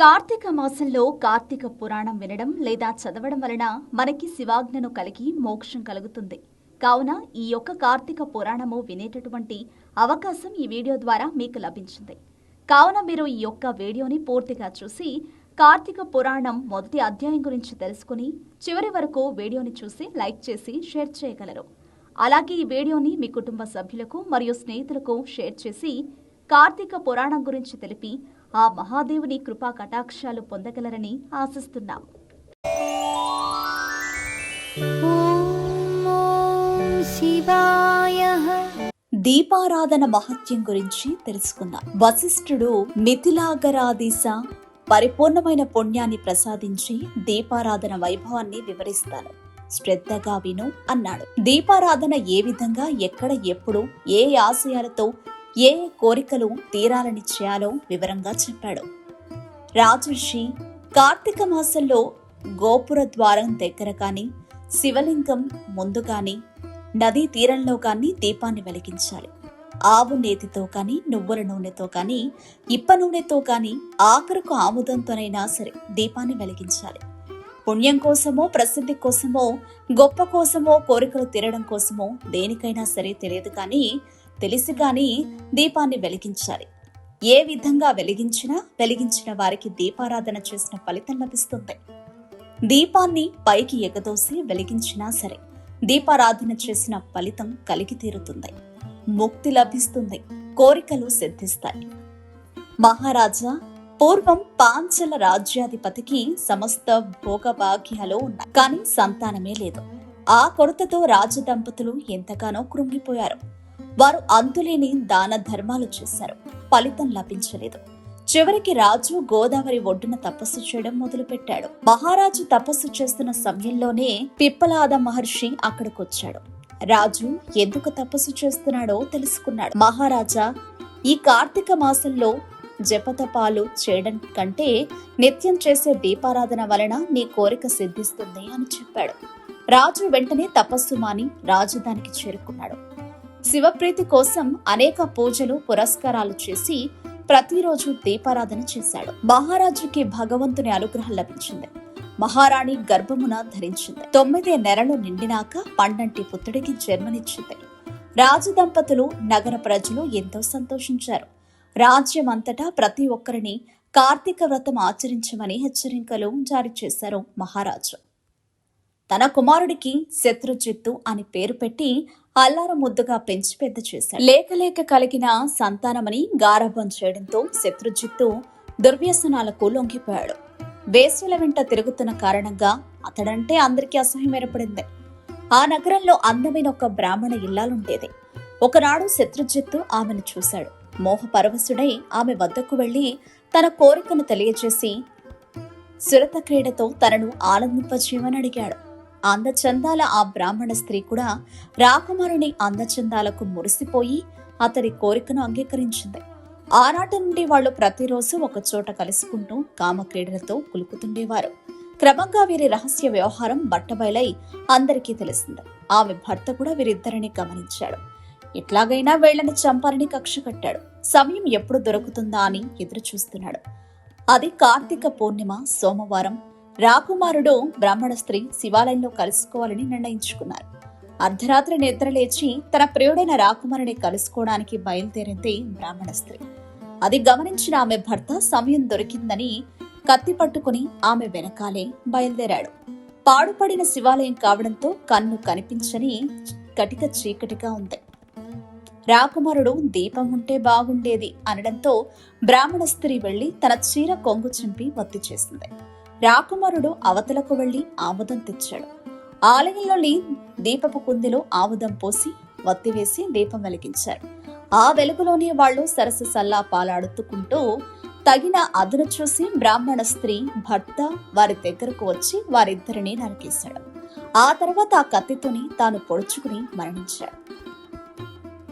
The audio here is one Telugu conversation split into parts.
కార్తీక మాసంలో కార్తీక పురాణం వినడం లేదా చదవడం వలన మనకి శివాజ్ఞను కలిగి మోక్షం కలుగుతుంది. కావున ఈ యొక్క కార్తీక పురాణము వినేటటువంటి అవకాశం ఈ వీడియో ద్వారా మీకు లభించింది. కావున మీరు ఈ యొక్క వీడియోని పూర్తిగా చూసి కార్తీక పురాణం మొదటి అధ్యాయం గురించి తెలుసుకుని చివరి వరకు వీడియోని చూసి లైక్ చేసి షేర్ చేయగలరు. అలాగే ఈ వీడియోని మీ కుటుంబ సభ్యులకు మరియు స్నేహితులకు షేర్ చేసి కార్తీక పురాణం గురించి తెలిపి ఆ మహాదేవుని కృపా కటాక్షాలు పొందగలరని ఆశిస్తున్నాం శివాయ దీపారాధన మహత్యం గురించి తెలుసుకుందాం. వశిష్ఠుడు మిథిలాగరాదీశ పరిపూర్ణమైన పుణ్యాన్ని ప్రసాదించి దీపారాధన వైభవాన్ని వివరిస్తాను శ్రద్ధగా విను అన్నాడు. దీపారాధన ఏ విధంగా ఎక్కడ ఎప్పుడు ఏ ఆశయాలతో ఏ కోరికలు తీరాలని చేయాలో వివరంగా చెప్పాడు. రాజర్షి కార్తీక మాసంలో గోపుర ద్వారం దగ్గర కాని శివలింగం ముందు కానీ నదీ తీరంలో కానీ దీపాన్ని వెలిగించాలి. ఆవు నేతితో కానీ నువ్వుల నూనెతో కానీ ఇప్ప నూనెతో కానీ ఆఖరుకు ఆముదంతోనైనా సరే దీపాన్ని వెలిగించాలి. పుణ్యం కోసమో ప్రసిద్ధి కోసమో గొప్ప కోసమో కోరికలు తీరడం కోసమో దేనికైనా సరే తెలియదు కానీ తెలిసిగాని దీపాన్ని వెలిగించాలి. ఏ విధంగా వెలిగించినా వెలిగించిన వారికి దీపారాధన చేసిన ఫలితం లభిస్తుంది. దీపాన్ని పైకి ఎగదోసి వెలిగించినా సరే దీపారాధన చేసిన ఫలితం కలిగి తీరుతుంది. ముక్తి లభిస్తుంది కోరికలు సిద్ధిస్తాయి. మహారాజా పూర్వం పాంచల రాజ్యాధిపతికి సమస్త భోగభాగ్యాలు ఉన్నాయి. కానీ సంతానమే లేదు. ఆ కొరతతో రాజదంపతులు ఎంతగానో కృంగిపోయారు. వారు అంతులేని దాన ధర్మాలు చేశారు. ఫలితం లభించలేదు. చివరికి రాజు గోదావరి ఒడ్డున తపస్సు చేయడం మొదలుపెట్టాడు. మహారాజు తపస్సు చేస్తున్న సమయంలోనే పిప్పలాద మహర్షి అక్కడికొచ్చాడు. రాజు ఎందుకు తపస్సు చేస్తున్నాడో తెలుసుకున్నాడు. మహారాజా ఈ కార్తీక మాసంలో జపతపాలు చేయడం కంటే నిత్యం చేసే దీపారాధన వలన నీ కోరిక సిద్ధిస్తుంది అని చెప్పాడు. రాజు వెంటనే తపస్సు మాని రాజధానికి చేరుకున్నాడు. శివప్రీతి కోసం అనేక పూజలు పురస్కారాలు చేసి ప్రతిరోజు దీపారాధన చేశాడు. మహారాజుకి భగవంతుని అనుగ్రహం లభించింది. మహారాణి గర్భమున ధరించింది. తొమ్మిది నెలలు నిండినాక పండంటి పుత్రుడికి జన్మనిచ్చింది. రాజదంపతులు నగర ప్రజలు ఎంతో సంతోషించారు. రాజ్యమంతటా ప్రతి ఒక్కరిని కార్తీక వ్రతం ఆచరించమని హెచ్చరికలు జారీ చేశారు మహారాజు. తన కుమారుడికి శత్రుజిత్తు అని పేరు పెట్టి అల్లార ముద్దుగా పెంచి పెద్ద చేశాడు. లేక లేక కలిగిన సంతానమని గారభం చేయడంతో శత్రుజిత్తు దుర్వ్యసనాలకు లొంగిపోయాడు. వేశ్యల వెంట తిరుగుతున్న కారణంగా అతడంటే అందరికీ అసహ్యం ఏర్పడింది. ఆ నగరంలో అందమైన ఒక బ్రాహ్మణ ఇల్లాలుండేది. ఒకనాడు శత్రుజిత్తు ఆమెను చూశాడు. మోహపరవశుడై ఆమె వద్దకు వెళ్ళి తన కోరికను తెలియజేసి సురత క్రీడతో తనను ఆనందింపచేయమని అడిగాడు. అందచందాల ఆ బ్రాహ్మణ స్త్రీ కూడా రాకుమారుని అందచందాలకు మురిసిపోయి అతడి కోరికను అంగీకరించింది. ఆనాటి నుండి వాళ్ళు ప్రతిరోజు ఒక చోట కలుసుకుంటూ కామక్రీడలతో కులుకుతుండేవారు. క్రమంగా వీరి రహస్య వ్యవహారం బట్టబయలై అందరికీ తెలిసింది. ఆమె భర్త కూడా వీరిద్దరిని గమనించాడు. ఎట్లాగైనా వీళ్ళని చంపాలని కక్ష కట్టాడు. సమయం ఎప్పుడు దొరుకుతుందా అని ఎదురు చూస్తున్నాడు అది కార్తీక పూర్ణిమ సోమవారం రాకుమారుడు బ్రాహ్మణ స్త్రీ శివాలయంలో కలుసుకోవాలని నిర్ణయించుకున్నారు. అర్ధరాత్రి నిద్రలేచి తన ప్రియుడైన రాకుమారుని కలుసుకోవడానికి బయలుదేరింది బ్రాహ్మణ స్త్రీ. అది గమనించిన ఆమె భర్త సమయం దొరికిందని కత్తి పట్టుకుని ఆమె వెనకాలే బయలుదేరాడు. పాడుపడిన శివాలయం కావడంతో కన్ను కనిపించని కటిక చీకటిగా ఉంది. రాకుమారుడు దీపం ఉంటే బాగుండేది అనడంతో బ్రాహ్మణ స్త్రీ వెళ్ళి తన చీర కొంగు చింపి వత్తి చేసింది. రాకుమారుడు అవతలకు వెళ్ళి ఆముదం తెచ్చాడు. ఆలయంలోని దీపపు కుందిలో ఆముదం పోసి వత్తివేసి దీపం వెలిగించారు. ఆ వెలుగులోనే వాళ్ళు సరస్సు సల్లా పాలాడుతుకుంటూ తగిన అదును చూసి బ్రాహ్మణ స్త్రీ భర్త వారి దగ్గరకు వచ్చి వారిద్దరిని నరికేశాడు. ఆ తర్వాత ఆ కత్తితోని తాను పొడుచుకుని మరణించాడు.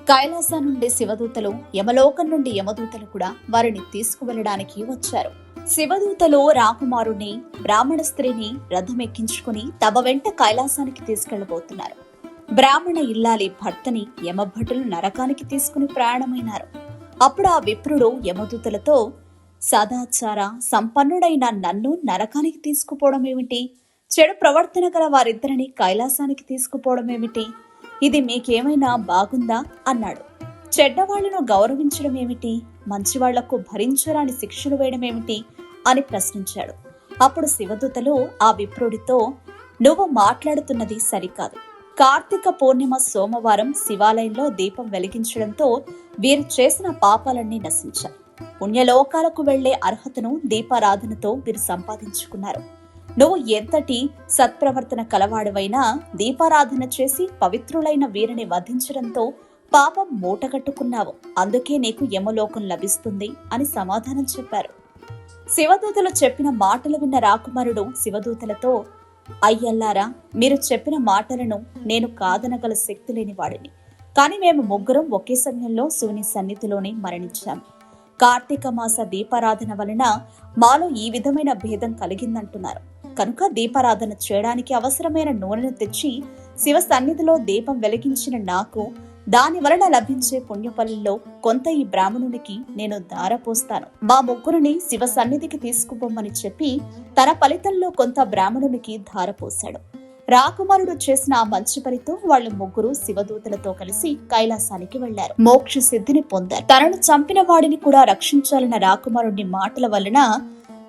కైలాస నుండి శివదూతలు యమలోకం నుండి యమదూతలు కూడా వారిని తీసుకువెళ్ళడానికి వచ్చారు. శివదూతలో రాకుమారుణ్ణి బ్రాహ్మణ స్త్రీని రథమెక్కించుకుని తమ వెంట కైలాసానికి తీసుకెళ్ళబోతున్నారు. బ్రాహ్మణ ఇల్లాలి భర్తని యమభటులు నరకానికి తీసుకుని ప్రయాణమైనారు. అప్పుడు ఆ విప్రుడు యమదూతలతో సదాచార సంపన్నుడైన నన్ను నరకానికి తీసుకుపోవడం ఏమిటి చెడు ప్రవర్తన గల వారిద్దరిని కైలాసానికి తీసుకుపోవడం ఏమిటి ఇది మీకేమైనా బాగుందా? అన్నాడు. చెడ్డవాళ్ళను గౌరవించడం ఏమిటి మంచివాళ్ళకు భరించరాని శిక్షలు వేయడం ఏమిటి అని ప్రశ్నించాడు. అప్పుడు శివదూతలు ఆ విప్రుడితో నువ్వు మాట్లాడుతున్నది సరికాదు. కార్తీక పూర్ణిమ సోమవారం శివాలయంలో దీపం వెలిగించడంతో వీరు చేసిన పాపాలన్నీ నశించాయి. పుణ్యలోకాలకు వెళ్ళే అర్హతను దీపారాధనతో వీరు సంపాదించుకున్నారు. నువ్వు ఎంతటి సత్ప్రవర్తన కలవాడువైనా దీపారాధన చేసి పవిత్రులైన వీరిని వధించడంతో పాపం మూటగట్టుకున్నావు. అందుకే నీకు యమలోకం లభిస్తుంది అని సమాధానం చెప్పారు. శివదూతలు చెప్పిన మాటలు విన్న రాకుమారుడు శివదూతలతో అయ్యల్లారా మీరు చెప్పిన మాటలను నేను కాదనగల శక్తి లేని వాడిని. కానీ మేము ముగ్గురం ఒకే సమయంలో శివుని సన్నిధిలోనే మరణించాం. కార్తీక మాస దీపారాధన వలన మాలో ఈ విధమైన భేదం కలిగిందంటున్నారు. కనుక దీపారాధన చేయడానికి అవసరమైన నూనెను తెచ్చి శివ సన్నిధిలో దీపం వెలిగించిన నాకు దాని వలన లభించే పుణ్యఫలంలో కొంత ఈ బ్రాహ్మణునికి నేను దారపోస్తాను మా ముగ్గురిని శివ సన్నిధికి తీసుకుపోమ్మని చెప్పి తన ఫలితంలో కొంత బ్రాహ్మణునికి ధారపోశాడు. రాకుమారుడు చేసిన ఆ మంచి పనితో వాళ్ళు ముగ్గురు శివదూతలతో కలిసి కైలాసానికి వెళ్ళారు మోక్ష సిద్ధిని పొందారు. తనను చంపిన వాడిని కూడా రక్షించాలన్న రాకుమారుడి మాటల వలన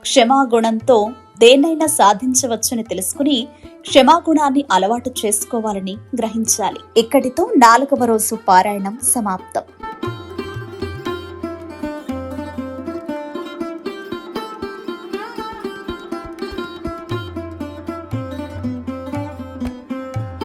క్షమాగుణంతో దేన్నైనా సాధించవచ్చని తెలుసుకుని క్షమాగుణాన్ని అలవాటు చేసుకోవాలని గ్రహించాలి. ఇక్కడితో నాలుగవ రోజు పారాయణం సమాప్తం.